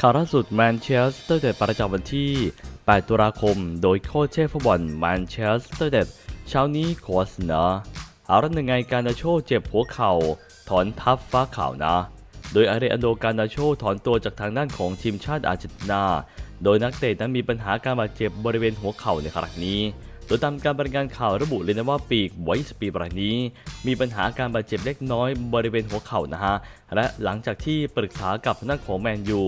ข่าวล่าสุดแมนเชสเตอร์เดดประจำวันที่ 8 ตุลาคม โดยโค้ชเชฟฟุตบอลแมนเชสเตอร์เดดเช้านี้ขอเสนอเอาละหนึ่งไงการนาโชเจ็บหัวเข่า ถอนทับฟ้าข่าวนะ โดยอาเรอันโดการนาโชถอนตัวจากทางด้านของทีมชาติอาร์เจนตินา โดยนักเตะนั้นมีปัญหาการบาดเจ็บบริเวณหัวเข่าในครั้งนี้โดยตามการบรรยายงานข่าวระบุเลยนะว่าปีกไวสปีรายนี้ มีปัญหาการบาดเจ็บเล็กน้อยบริเวณหัวเข่านะฮะ และหลังจากที่ปรึกษากับทางด้านของแมนยู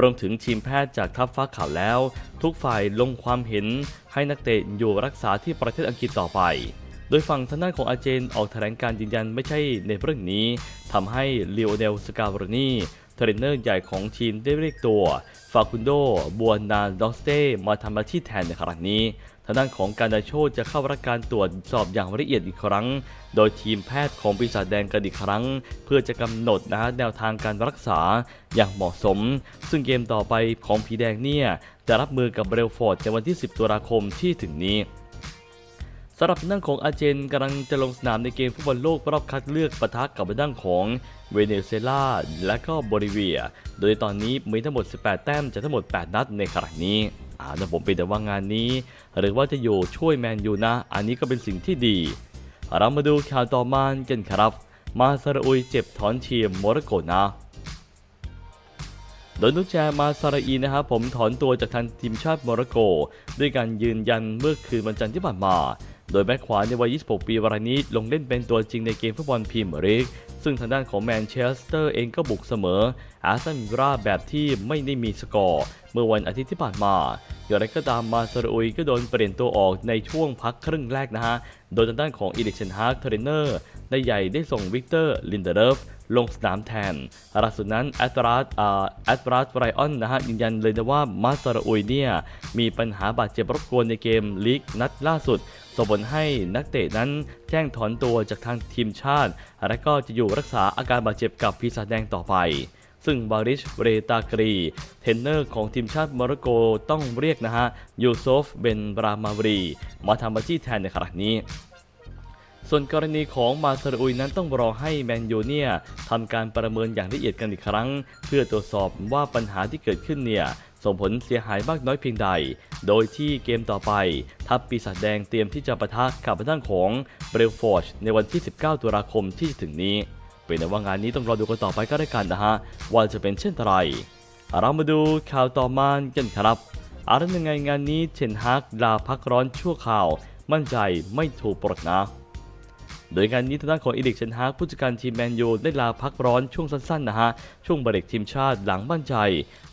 รวมถึงทีมแพทย์จากทัพฟ้าขาวแล้ว ทุกฝ่ายลงความเห็นให้นักเตะอยู่รักษาที่ประเทศอังกฤษต่อไป โดยฝั่งทางด้านของอาเจนออกแถลงการยืนยันไม่ใช่ในเรื่องนี้ทำให้ลีโอเนลสกาโรนีเทรนเนอร์ใหญ่ของทีมได้เรียกตัวฟาคุนโดบัวนาดอสเต้มาทำหน้าที่แทนในครั้งนี้ ทางด้านของการดาโชจะเข้ารับการตรวจสอบอย่างละเอียดอีกครั้ง โดยทีมแพทย์ของปีศาจแดงกันอีกครั้ง เพื่อจะกำหนดนะแนวทางการรักษาอย่างเหมาะสม ซึ่งเกมต่อไปของผีแดงเนี่ยจะรับมือกับเบลฟอร์ดในวันที่ 10 ตุลาคมที่ถึงนี้ สำหรับทางด้านของอาเจนกำลังจะลงสนามในเกมฟุตบอลโลกรอบคัดเลือกปะทะกับทางด้านของเวเนซุเอลาและก็โบลิเวีย โดยตอนนี้มีทั้งหมด 18 แต้มจากทั้งหมด 8 นัดในครั้งนี้อ่าแต่ผมเป็นแต่ว่างานนี้ หรือว่าจะอยู่ช่วยแมนยูนะ อันนี้ก็เป็นสิ่งที่ดี เรามาดูข่าวต่อมากันครับ มาซาอุยเจ็บถอนทีมโมร็อกโกนะโดยนุชแจมาซาราอีนะครับผมถอนตัวจากทางทีมชาติโมร็อกโก ด้วยการยืนยันเมื่อคืนวันจันทร์ที่ผ่านมา โดยแบ็คขวาในวัย 26 ปีวรายนี้ลงเล่นเป็นตัวจริงในเกมฟุตบอลพรีเมียร์ลีก ซึ่งทางด้านของแมนเชสเตอร์เองก็บุกเสมอ อาร์เซนอลราแบบที่ไม่ได้มีสกอร์ เมื่อวันอาทิตย์ที่ผ่านมาอย่างไรก็ตามมาซาราอุยก็โดนเปลี่ยนตัวออกในช่วงพักครึ่งแรกนะฮะ โดยทางด้านของอีลิกเชนฮาร์กเทรนเนอร์ได้ใหญ่ได้ส่งวิกเตอร์ลินเดเรฟลงสนามแทนล่าสุดนั้นแอตราสอ่าแอตราสไรออนนะฮะยืนยันเลยนะว่ามาซาราอุยเนี่ยมีปัญหาบาดเจ็บรบกวนในเกมลีกนัดล่าสุด ส่งผลให้นักเตะนั้นแจ้งถอนตัวจากทางทีมชาติ และก็จะอยู่รักษาอาการบาดเจ็บกับปีศาจแดงต่อไป ซึ่งบาริชเรตากรี เทรนเนอร์ของทีมชาติโมร็อกโกต้องเรียกนะฮะยูโซฟเบนบรามารีมาทำหน้าที่แทนในครั้งนี้ส่วนกรณีของมาซาอุยนั้นต้องรอให้แมนยูเนี่ยทำการประเมินอย่างละเอียดกันอีกครั้ง เพื่อตรวจสอบว่าปัญหาที่เกิดขึ้นเนี่ย ส่งผลเสียหายมากน้อยเพียงใด โดยที่เกมต่อไปทัพปีศาจแดงเตรียมที่จะปะทะกับทางด้านของเบรลฟอร์ดในวันที่ 19 ตุลาคมที่จะถึงนี้ เป็นแต่ว่างานนี้ต้องรอดูกันต่อไปก็ได้กันนะฮะ ว่าจะเป็นเช่นไรเรามาดูข่าวต่อมากันครับอาร์ยังไงงานนี้เชนฮากลาพักร้อนชั่วข่าว มั่นใจไม่ถูกปลดนะ โดยงานนี้ทางด้านของอีลิกเชนฮากผู้จัดการทีมแมนยูได้ลาพักร้อนช่วงสั้นๆนะฮะ ช่วงเบรกทีมชาติหลังมั่นใจ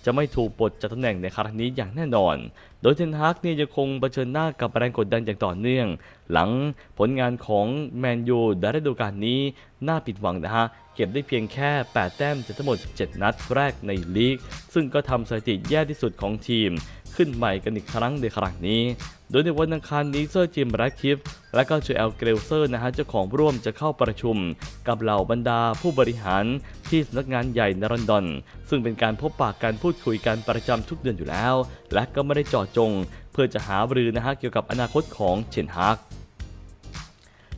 จะไม่ถูกปลดจากตำแหน่งในครั้งนี้อย่างแน่นอน โดยเทนฮากเนี่ยยังคงเผชิญหน้ากับแรงกดดันอย่างต่อเนื่อง หลังผลงานของแมนยูในฤดูกาลนี้น่าผิดหวังนะฮะ เก็บได้เพียงแค่ 8 แต้มจากทั้งหมด 7 นัดแรกในลีก ซึ่งก็ทำสถิติแย่ที่สุดของทีม ขึ้นใหม่กันอีกครั้งในครั้งนี้ โดยในวันอังคารนี้เซอร์จิมแรดคลิฟและก็จูเอลเกรลเซอร์นะฮะเจ้าของร่วมจะเข้าประชุม กับเหล่าบรรดาผู้บริหารที่สำนักงานใหญ่ในลอนดอน ซึ่งเป็นการพบปากการพูดคุยกันประจำทุกเดือนอยู่แล้ว และก็ไม่ได้จาะจง เพื่อจะหาบรือนะฮะเกี่ยวกับอนาคตของเชนฮาก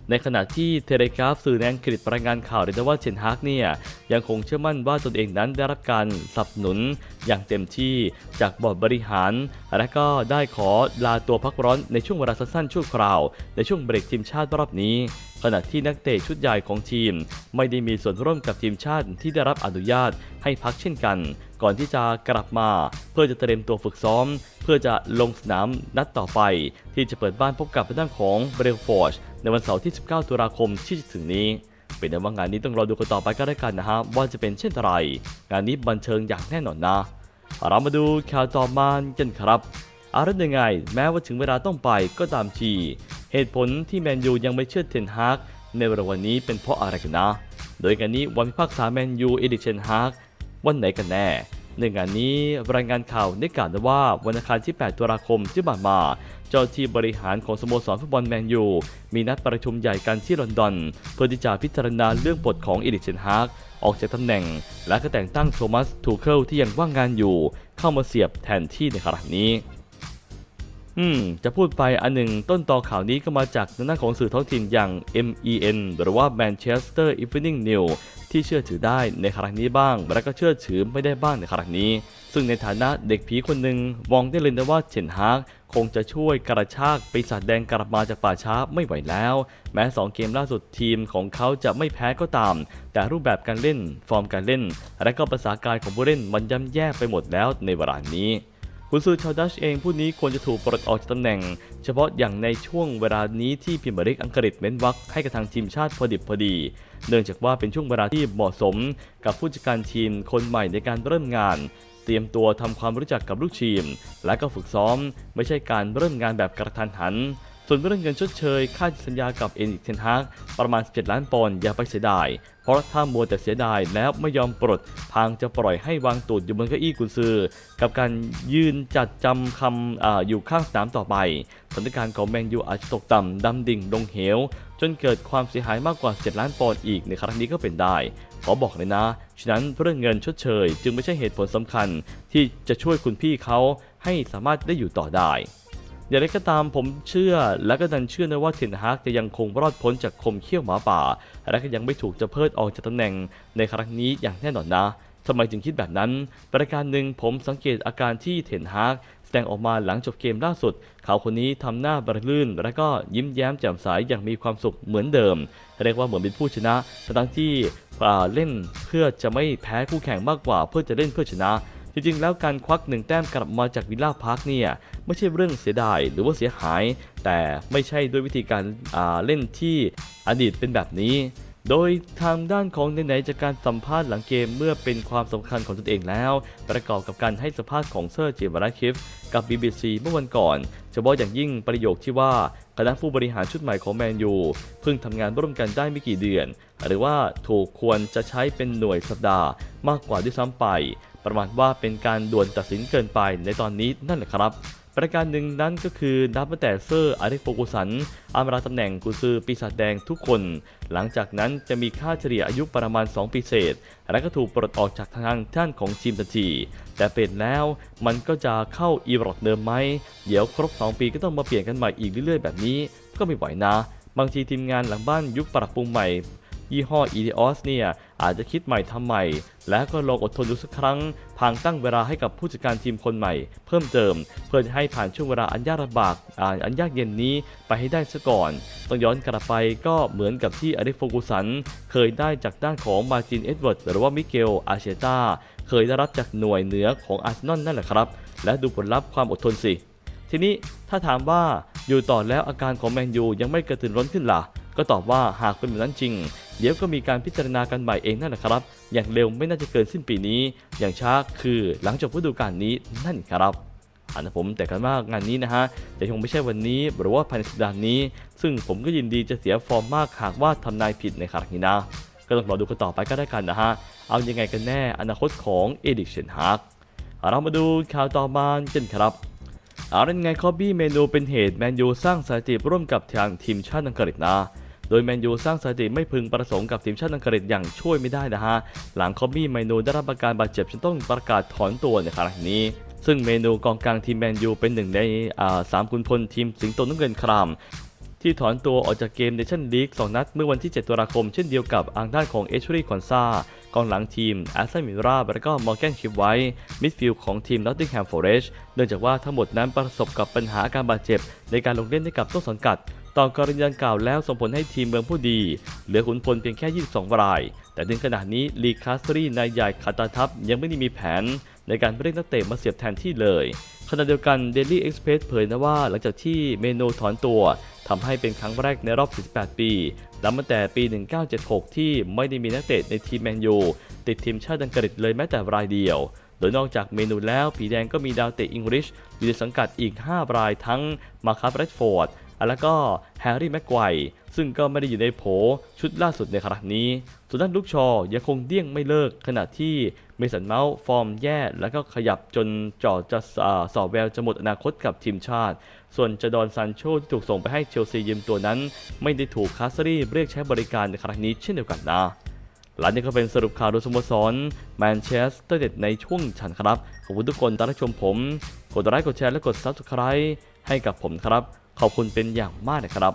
ในขณะที่เทเลกราฟสื่อในอังกฤษรายงานข่าวเลยนะว่าเชนฮากเนี่ย ยังคงเชื่อมั่นว่าตนเองนั้นได้รับการสนับสนุนอย่างเต็มที่จากบอร์ดบริหาร และก็ได้ขอลาตัวพักร้อนในช่วงเวลาสั้นๆชั่วคราว ในช่วงเบรกทีมชาติรอบนี้ ขณะที่นักเตะชุดใหญ่ของทีม ไม่ได้มีส่วนร่วมกับทีมชาติที่ได้รับอนุญาตให้พักเช่นกัน ก่อนที่จะกลับมาเพื่อจะเตรียมตัวฝึกซ้อม เพื่อจะลงสนามนัดต่อไป ที่จะเปิดบ้านพบกับทางด้านของเบรลฟอร์ดในวันเสาร์ที่ 19 ตุลาคมที่จะถึงนี้ เป็นแต่ว่างานนี้ต้องรอดูกันต่อไปก็ได้กันนะฮะว่าจะเป็นเช่นไร งานนี้บันเทิงอย่างแน่นอนนะ เรามาดูข่าวต่อมากันครับอาร์ตยังไง แม้ว่าถึงเวลาต้องไปก็ตามทีเหตุผลที่แมนยูยังไม่เชื่อเทนฮากในวันนี้เป็นเพราะอะไรกันนะ โดยงานนี้วันพิพากษาแมนยูเอดิเชนฮากวันไหนกันแน่ ในงานนี้รายงานข่าวได้กล่าวว่าวันอังคารที่ 8 ตุลาคมที่ผ่านมา เจ้าที่บริหารของสโมสรฟุตบอลแมนยู มีนัดประชุมใหญ่กันที่ลอนดอน เพื่อที่จะพิจารณาเรื่องปลดของอีลิกเชนฮากออกจากตำแหน่ง และก็แต่งตั้งโทมัสทูเคิลที่ยังว่างงานอยู่ เข้ามาเสียบแทนที่ในครั้งนี้อืม จะพูดไปอันหนึ่งต้นต่อข่าวนี้ก็มาจากหน้าของสื่อท้องถิ่นอย่าง MEN หรือว่า Manchester Evening News ที่เชื่อถือได้ในครั้งนี้บ้าง และก็เชื่อถือไม่ได้บ้างในครั้งนี้ ซึ่งในฐานะเด็กผีคนหนึ่งมองได้เลยนะว่าเชนฮากคงจะช่วยกระชากปีศาจแดงกลับมาจากป่าช้าไม่ไหวแล้ว แม้ 2 เกมล่าสุดทีมของเขาจะไม่แพ้ก็ตาม แต่รูปแบบการเล่น ฟอร์มการเล่น และก็ภาษากายของผู้เล่นมันย่ำแย่ไปหมดแล้วในเวลานี้ คุณซือชาวดัชเองผู้นี้ควรจะถูกปลดออกจากตำแหน่ง เฉพาะอย่างในช่วงเวลานี้ที่พิมบริกอังกฤษเม้นวักให้กับทางทีมชาติพอดิบพอดี เนื่องจากว่าเป็นช่วงเวลาที่เหมาะสมกับผู้จัดการทีมคนใหม่ในการเริ่มงานเตรียมตัวทำความรู้จักกับลูกทีม และก็ฝึกซ้อม ไม่ใช่การเริ่มงานแบบกระทันหัน ส่วนเรื่องเงินชดเชย ค่าสัญญากับเอ็นอีกเทนฮากประมาณ 17 ล้านปอนด์อย่าไปเสียดาย เพราะถ้ามัวแต่เสียดายแล้วไม่ยอมปลดพางจะปล่อยให้วางตูดอยู่บนเก้าอี้กุนซือ กับการยืนจัดจำคำออยู่ข้างสนามต่อไปสถานการณ์ของแมนยูอาจจะตกต่ำดำดิ่งลงเหว จนเกิดความเสียหายมากกว่า 7 ล้านปอนด์อีกในครั้งนี้ก็เป็นได้ขอบอกเลยนะ ฉะนั้นเรื่องเงินชดเชย จึงไม่ใช่เหตุผลสำคัญ ที่จะช่วยคุณพี่เขาให้สามารถได้อยู่ต่อได้ อย่างไรก็ตามผมเชื่อและก็ดันเชื่อนะว่าเทนฮากจะยังคงรอดพ้นจากคมเขี้ยวหมาป่า และก็ยังไม่ถูกจะเพิดออกจากตำแหน่งในครั้งนี้อย่างแน่นอนนะทำไมจึงคิดแบบนั้น ประการหนึ่งผมสังเกตอาการที่เทนฮากแสดงออกมาหลังจบเกมล่าสุด เขาคนนี้ทำหน้าบระลื่น และก็ยิ้มแย้มแจ่มใสอย่างมีความสุขเหมือนเดิม เรียกว่าเหมือนเป็นผู้ชนะทั้งที่เล่นเพื่อจะไม่แพ้คู่แข่งมากกว่าเพื่อจะเล่นเพื่อชนะ จริงๆ แล้วการควักหนึ่งแต้มกลับมาจากวิลล่าพาร์คเนี่ยไม่ใช่เรื่องเสียดายหรือว่าเสียหาย แต่ไม่ใช่ด้วยวิธีการาเล่นที่อดีตเป็นแบบนี้ โดยทางด้านของไหนๆจากการสัมภาษณ์หลังเกมเมื่อเป็นความสำคัญของตนเองแล้ว ประกอบกับการให้สัมภาษณ์ของเซอร์เจวาราคิฟกับ BBC เมื่อวันก่อน เฉพาะอย่างยิ่งประโยคที่ว่าคณะผู้บริหารชุดใหม่ของแมนยูเพิ่งทำงานร่วมกันได้ไม่กี่เดือน หรือว่าถูกควรจะใช้เป็นหน่วยสัปดาห์มากกว่าด้วยซ้ำไป ประมาณว่าเป็นการด่วนตัดสินเกินไปในตอนนี้นั่นแหละครับ ประการหนึ่งนั้นก็คือนับตั้งแต่เซอร์อาริโฟกุสันอามาราตำแหน่งกุซือปีศาจแดงทุกคน หลังจากนั้นจะมีค่าเฉลี่ยอายุประมาณ 2 ปีเศษ และก็ถูกปลดออกจากทางด้านของทีมทันทีแต่เป็นแล้วมันก็จะเข้าอีรอดเดิมไหมเดี๋ยวครบ 2 ปีก็ต้องมาเปลี่ยนกันใหม่อีกเรื่อยๆ แบบนี้ ก็ไม่ไหวนะ บางทีทีมงานหลังบ้านยุคปรับปรุงใหม่ ยี่ห้อ EDOS เนี่ยอาจจะคิดใหม่ทำใหม่ แล้วก็ลองอดทนดูสักครั้งพางตั้งเวลาให้กับผู้จัดการทีมคนใหม่ เพิ่มเติม เพื่อจะให้ผ่านช่วงเวลาอันยากลำบากอ,อันยากเย็นนี้ไปให้ได้ซะก่อน ต้องย้อนกลับไปก็เหมือนกับที่อเล็กโฟกุสัน เคยได้จากด้านของมาจินเอ็ดเวิร์ดหรือว่ามิเกลอาเชตาเคยได้รับจากหน่วยเหนือของอาร์เซนอลนั่นแหละครับ และดูผลลัพธ์ความอดทนสิ ทีนี้ถ้าถามว่าอยู่ต่อแล้วอาการของแมนยูยังไม่กระตือร้นขึ้นล่ะก็ตอบว่าหากเป็นแบบนั้นจริง เดี๋ยวก็มีการพิจารณากันใหม่เองนั่นแหละครับ อย่างเร็วไม่น่าจะเกินสิ้นปีนี้ อย่างช้าคือหลังจบฤดูกาลนี้นั่นครับอันนะผมแต่กันว่างานนี้นะฮะแต่คงไม่ใช่วันนี้หรือว่าภายในสัปดาห์นี้ ซึ่งผมก็ยินดีจะเสียฟอร์มมากหากว่าทำนายผิดในครั้งนี้นะก็ต้องรอดูกันต่อไปก็ได้กันนะฮะ เอายังไงกันแน่อนาคตของเอดิกเชนฮาร์กเรามาดูข่าวต่อมากันครับเอาเป็นไงคอบบี้เมนูเป็นเหตุแมนยูสร้างสถิติร่วมกับทางทีมชาติอังกฤษนะ โดยแมนยูสร้างสถิติไม่พึงประสงค์กับทีมชาติอังกฤษอย่างช่วยไม่ได้นะฮะ หลังคอบบี้เมนูได้รับอาการบาดเจ็บจนต้องประกาศถอนตัวในครั้งนี้ซึ่งเมนูกองกลางทีมแมนยูเป็นหนึ่งในสามขุนพลทีมสิงโตน้ำเงินคราม ที่ถอนตัวออกจากเกมเนชั่นลีก2นัดเมื่อวันที่ 7 ตุลาคมเช่นเดียวกับอังด้านของเอชรีคอนซากองหลังทีมแอสตันวิลลาและก็มอร์แกนชิฟไว้มิดฟิลด์ของทีมนอตติงแฮมฟอเรสเนื่องจากว่าทั้งหมดนั้นประสบกับปัญหาการบาดเจ็บในการลงเล่นให้กับต้นสังกัด ต่อกรณีดังกล่าวแล้วส่งผลให้ทีมเมืองผู้ดี เหลือขุนพลเพียงแค่ 22 ราย แต่ถึงขณะนี้ลีคาสตรีนายใหญ่คาตาทัพยังไม่ได้มีแผน ในการเรียกนักเตะมาเสียบแทนที่เลยขณะเดียวกัน Daily Express เผยนะว่าหลังจากที่เมโนถอนตัวทำให้เป็นครั้งแรกในรอบ48ปีนับตั้งแต่ปี 1976 ที่ไม่ได้มีนักเตะในทีมแมนยูติดทีมชาติอังกฤษเลยแม้แต่รายเดียว โดยนอกจากเมนูแล้ว ผีแดงก็มีดาวเตะอังกฤษอยู่ในสังกัดอีก 5 รายทั้งมาคับเรดฟอร์ด แล้วก็แฮร์รี่แม็กไกวร์ซึ่งก็ไม่ได้อยู่ในโผชุดล่าสุดในครั้งนี้ ส่วนด้านลูกชอยังคงเดี้ยงไม่เลิกขณะที่เมสันเมาส์ฟอร์มแย่ แล้วก็ขยับจนจ่อจะอ่าสอบแววจะหมดอนาคตกับทีมชาติ ส่วนจดอนซานโชที่ถูกส่งไปให้เชลซียืมตัวนั้น ไม่ได้ถูกคาสรีเรียกใช้บริการในครั้งนี้เช่นเดียวกันนะหลังนี้ก็เป็นสรุปข่าวโดยสโมสรแมนเชสเตอร์เด็ดในช่วงฉันครับ ขอบคุณทุกคนที่รับชมผม กดไลค์กดแชร์และกด Subscribe ให้กับผมครับ ขอบคุณเป็นอย่างมากนะครับ